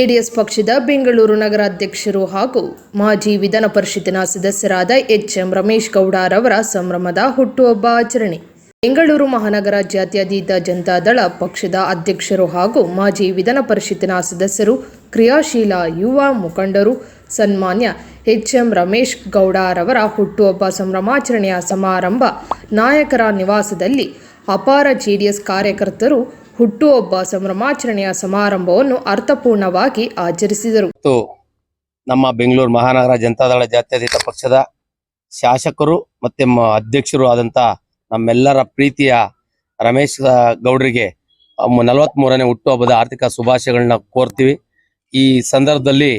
JDS ಪಕ್ಷದ ಬೆಂಗಳೂರು ನಗರಾಧ್ಯಕ್ಷರು ಹಾಗೂ ಮಾಜಿ ವಿಧಾನ ಪರಿಷತ್ತಿನ ಸದಸ್ಯರಾದ ಎಚ್ ಎಂ ರಮೇಶ್ ಗೌಡರವರ ಸಂಭ್ರಮದ ಹುಟ್ಟುಹಬ್ಬ ಆಚರಣೆ. ಬೆಂಗಳೂರು ಮಹಾನಗರ ಜಾತ್ಯತೀತ ಜನತಾದಳ ಪಕ್ಷದ ಅಧ್ಯಕ್ಷರು ಹಾಗೂ ಮಾಜಿ ವಿಧಾನ ಪರಿಷತ್ತಿನ ಸದಸ್ಯರು, ಕ್ರಿಯಾಶೀಲ ಯುವ ಮುಖಂಡರು, ಸನ್ಮಾನ್ಯ ಎಚ್ಎಂ ರಮೇಶ್ ಗೌಡರವರ ಹುಟ್ಟುಹಬ್ಬ ಸಂಭ್ರಮಾಚರಣೆಯ ಸಮಾರಂಭ ನಾಯಕರ ನಿವಾಸದಲ್ಲಿ ಅಪಾರ ಜೆಡಿಎಸ್ ಕಾರ್ಯಕರ್ತರು ಹುಟ್ಟುಹಬ್ಬ ಸಂಭ್ರಮಾಚರಣೆಯ ಸಮಾರಂಭವನ್ನು ಅರ್ಥಪೂರ್ಣವಾಗಿ ಆಚರಿಸಿದರು. ನಮ್ಮ ಬೆಂಗಳೂರು ಮಹಾನಗರ ಜನತಾದಳ ಜಾತ್ಯತೀತ ಪಕ್ಷದ ಶಾಸಕರು ಮತ್ತೆ ಅಧ್ಯಕ್ಷರು ಆದಂತ ನಮ್ಮೆಲ್ಲರ ಪ್ರೀತಿಯ ರಮೇಶ್ ಗೌಡ್ರಿಗೆ ನಲವತ್ ಮೂರನೇ ಹುಟ್ಟುಹಬ್ಬದ ಆರ್ಥಿಕ ಶುಭಾಶಯಗಳನ್ನ ಕೋರ್ತೀವಿ. ಈ ಸಂದರ್ಭದಲ್ಲಿ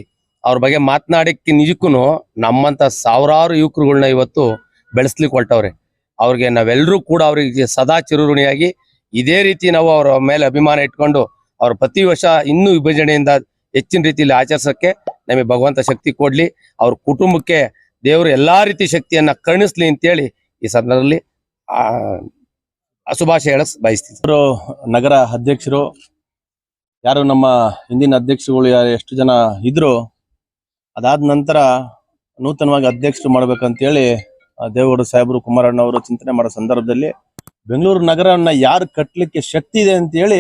ಅವ್ರ ಬಗ್ಗೆ ಮಾತನಾಡಕ್ಕೆ ನಿಜಕ್ಕೂ ನಮ್ಮಂತ ಸಾವಿರಾರು ಯುವಕರುಗಳನ್ನ ಇವತ್ತು ಬೆಳೆಸ್ಲಿಕ್ಕೆ ಹೊರಟವ್ರೆ. ಅವ್ರಿಗೆ ನಾವೆಲ್ಲರೂ ಕೂಡ ಅವರಿಗೆ ಸದಾ ಚಿರುಋಣಿಯಾಗಿ ಇದೇ ರೀತಿ ನಾವು ಅವರ ಮೇಲೆ ಅಭಿಮಾನ ಇಟ್ಕೊಂಡು ಅವ್ರ ಪ್ರತಿ ವರ್ಷ ಇನ್ನೂ ವಿಭಜನೆಯಿಂದ ಹೆಚ್ಚಿನ ರೀತಿಯಲ್ಲಿ ಆಚರಿಸೋಕ್ಕೆ ನಮಗೆ ಭಗವಂತ ಶಕ್ತಿ ಕೊಡಲಿ. ಅವ್ರ ಕುಟುಂಬಕ್ಕೆ ದೇವರು ಎಲ್ಲಾ ರೀತಿ ಶಕ್ತಿಯನ್ನ ಕರುಣಿಸ್ಲಿ ಅಂತೇಳಿ ಈ ಸಂದರ್ಭದಲ್ಲಿ ಶುಭಾಶಯ ಹೇಳಕ್ ಬಯಸ್ತೀನಿ. ಅವರು ನಗರ ಅಧ್ಯಕ್ಷರು. ಯಾರು ನಮ್ಮ ಹಿಂದಿನ ಅಧ್ಯಕ್ಷರುಗಳು ಯಾರು ಎಷ್ಟು ಜನ ಇದ್ರು ಅದಾದ ನಂತರ ನೂತನವಾಗಿ ಅಧ್ಯಕ್ಷರು ಮಾಡ್ಬೇಕಂತೇಳಿ ದೇವೇಗೌಡ ಸಾಹೇಬರು ಕುಮಾರಣ್ಣ ಅವರು ಚಿಂತನೆ ಮಾಡೋ ಸಂದರ್ಭದಲ್ಲಿ ಬೆಂಗಳೂರು ನಗರವನ್ನ ಯಾರು ಕಟ್ಟಲಿಕ್ಕೆ ಶಕ್ತಿ ಇದೆ ಅಂತ ಹೇಳಿ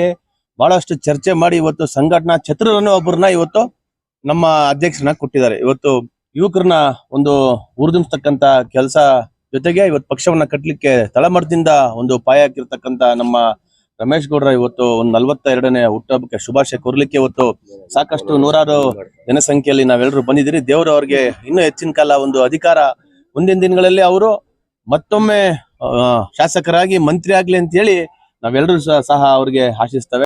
ಬಹಳಷ್ಟು ಚರ್ಚೆ ಮಾಡಿ ಇವತ್ತು ಸಂಘಟನಾ ಛತ್ರರನ್ನು ಒಬ್ಬರನ್ನ ಇವತ್ತು ನಮ್ಮ ಅಧ್ಯಕ್ಷರನ್ನ ಕೊಟ್ಟಿದ್ದಾರೆ. ಇವತ್ತು ಯುವಕರನ್ನ ಒಂದು ಹುರಿದುಂಬಿಸ್ತಕ್ಕಂತ ಕೆಲಸ ಜೊತೆಗೆ ಇವತ್ತು ಪಕ್ಷವನ್ನ ಕಟ್ಟಲಿಕ್ಕೆ ತಳಮಟ್ಟದಿಂದ ಒಂದು ಪಾಯ ಹಾಕಿರ್ತಕ್ಕಂತ ನಮ್ಮ ರಮೇಶ್ ಗೌಡ್ರ ಇವತ್ತು ಒಂದು ನಲವತ್ತ ಎರಡನೇ ಹುಟ್ಟಹಬ್ಬಕ್ಕೆ ಶುಭಾಶಯ ಕೋರ್ಲಿಕ್ಕೆ ಇವತ್ತು ಸಾಕಷ್ಟು ನೂರಾರು ಜನಸಂಖ್ಯೆಯಲ್ಲಿ ನಾವೆಲ್ಲರೂ ಬಂದಿದ್ದೀರಿ. ದೇವರು ಅವ್ರಿಗೆ ಇನ್ನೂ ಹೆಚ್ಚಿನ ಕಾಲ ಒಂದು ಅಧಿಕಾರ ಮುಂದಿನ ದಿನಗಳಲ್ಲಿ ಅವರು ಮತ್ತೊಮ್ಮೆ ಶಾಸಕರಾಗಿ ಮಂತ್ರಿ ಆಗ್ಲಿ ಅಂತ ಹೇಳಿ ನಾವೆಲ್ಲರೂ ಸಹ ಅವ್ರಿಗೆ ಆಶಿಸ್ತೇವೆ.